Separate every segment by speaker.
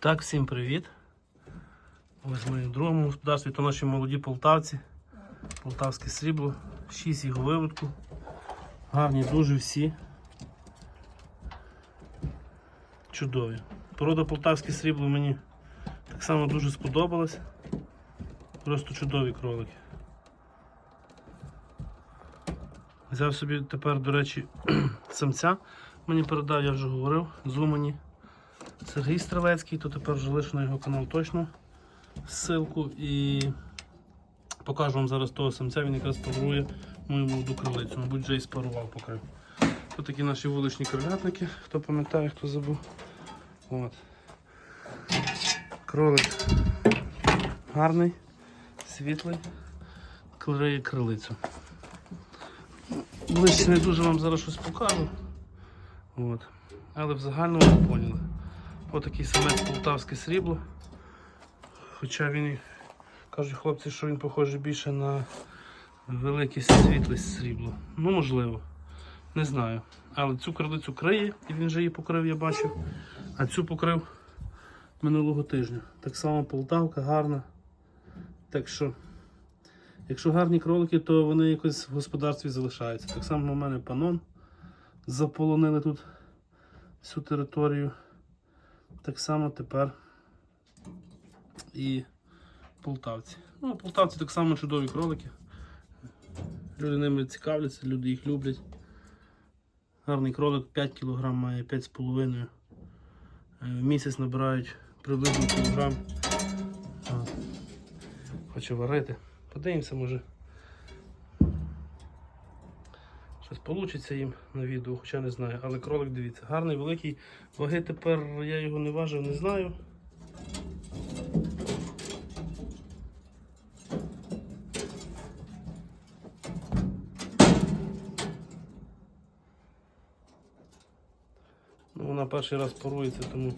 Speaker 1: Так, всім привіт. Ось ми в другому господарстві, то наші молоді полтавці. Полтавське срібло, 6 його виводку. Гарні дуже всі. Чудові. Порода полтавське срібло мені так само дуже сподобалась. Просто чудові кролики. Взяв собі тепер, до речі, самця. Мені передав, я вже говорив, з Умані. Сергій Стрелецький, то тепер вже лише на його канал точно ссылку і покажу вам зараз того самця, він якраз парує мою молоду кролицю. Мабуть, вже і спарував покрив. Ось такі наші вуличні кролятники, хто пам'ятає, хто забув. От. Кролик гарний, світлий, клеє крилицю. Ближче не дуже вам зараз щось покажу. От. Але в загальному ви поняли. Отакий самець полтавське срібло. Хоча він кажуть хлопці, що він похожий більше на велике світле срібло. Ну, можливо. Не знаю. Але цю крилицю криє, і він вже її покрив, я бачив. А цю покрив минулого тижня. Так само Полтавка гарна. Так що, якщо гарні кролики, то вони якось в господарстві залишаються. Так само у мене панон. Заполонили тут всю територію. Так само тепер і полтавці. Ну, полтавці так само чудові кролики. Люди ними цікавляться, люди їх люблять. Гарний кролик 5 кг має 5,5 Е, В місяць набирають приблизно кілограм. Хочу варити. Подивимося, може. Щось вийде їм на відео, хоча не знаю. Але кролик дивіться, гарний, великий. Ваги тепер я його не важив, не знаю. Ну, вона перший раз порується, тому.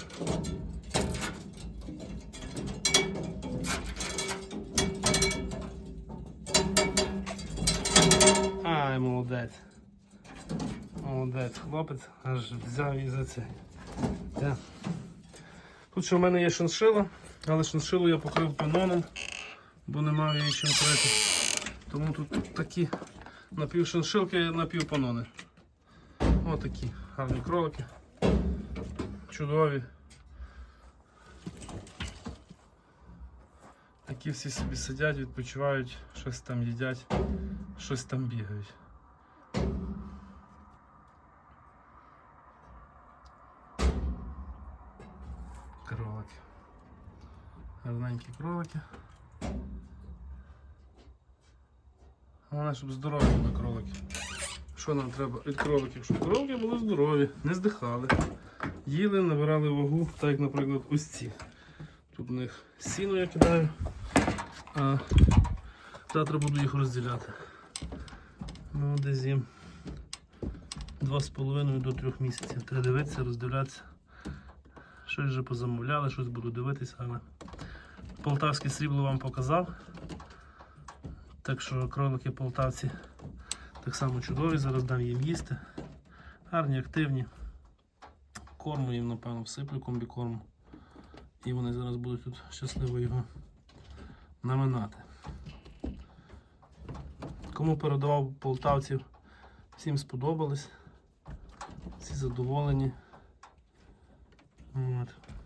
Speaker 1: Ай, молодець. Молодець, хлопець аж взяв і за це. Де? Тут ще в мене є шиншила, але шиншилу я покрив паноном, бо не мав її чим крити. Тому тут такі напівшиншилки, напівпанони. Отакі гарні кролики. Чудові. Такі всі собі сидять, відпочивають, щось там їдять, щось там бігають. Кролики. Гарненькі кролики. Головне, щоб здорові були кролики. Що нам треба від кроликів? Щоб кролики були здорові, не здихали. Їли, набирали вагу, так як, наприклад, ось ці. Тут у них сіно я кидаю, а завтра буду їх розділяти. Ну, десь їм 2,5 до 3 місяців. Треба дивитися, роздивлятися. Щось вже позамовляли, щось буду дивитися, але полтавське срібло вам показав. Так що кролики полтавці так само чудові, зараз дам їм їсти. Гарні, активні. Корму їм, напевно, всиплю комбікорм. І вони зараз будуть тут щасливо його наминати. Кому передавав полтавців, всім сподобались. Всі задоволені. От.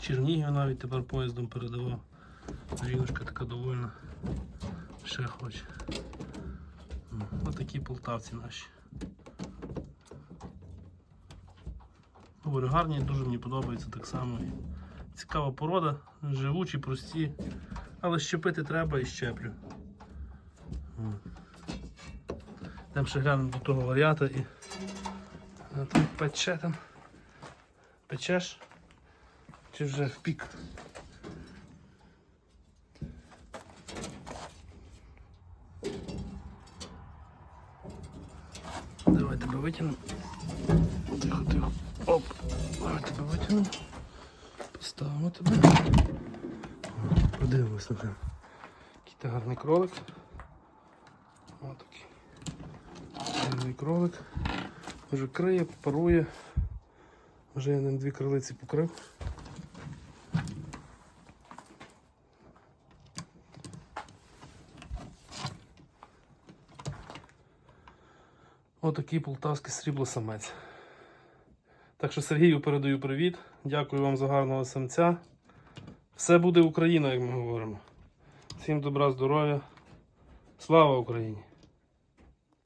Speaker 1: Чернігів навіть тепер поїздом передавав. Жіночка така довольна. Ще хоче. М, Отакі полтавці наші. Говорю, гарні, дуже мені подобається так само. Цікава порода, живучі, прості, але щепити треба і щеплю. Там ще глянемо до того варіата і а там пече там. Печеш? Чи вже в пік? Давай тебе витягнемо. Тихо, тихо. Оп. Давай тебе витягнемо. Поставимо тебе. Подивимось на тебе. Який гарний кролик. Отакий. Гарний кролик. Вже криє, парує. Вже я ним дві крилиці покрив. Отакий полтавський срібло-самець. Так що Сергію передаю привіт. Дякую вам за гарного самця. Все буде Україна, як ми говоримо. Всім добра, здоров'я. Слава Україні!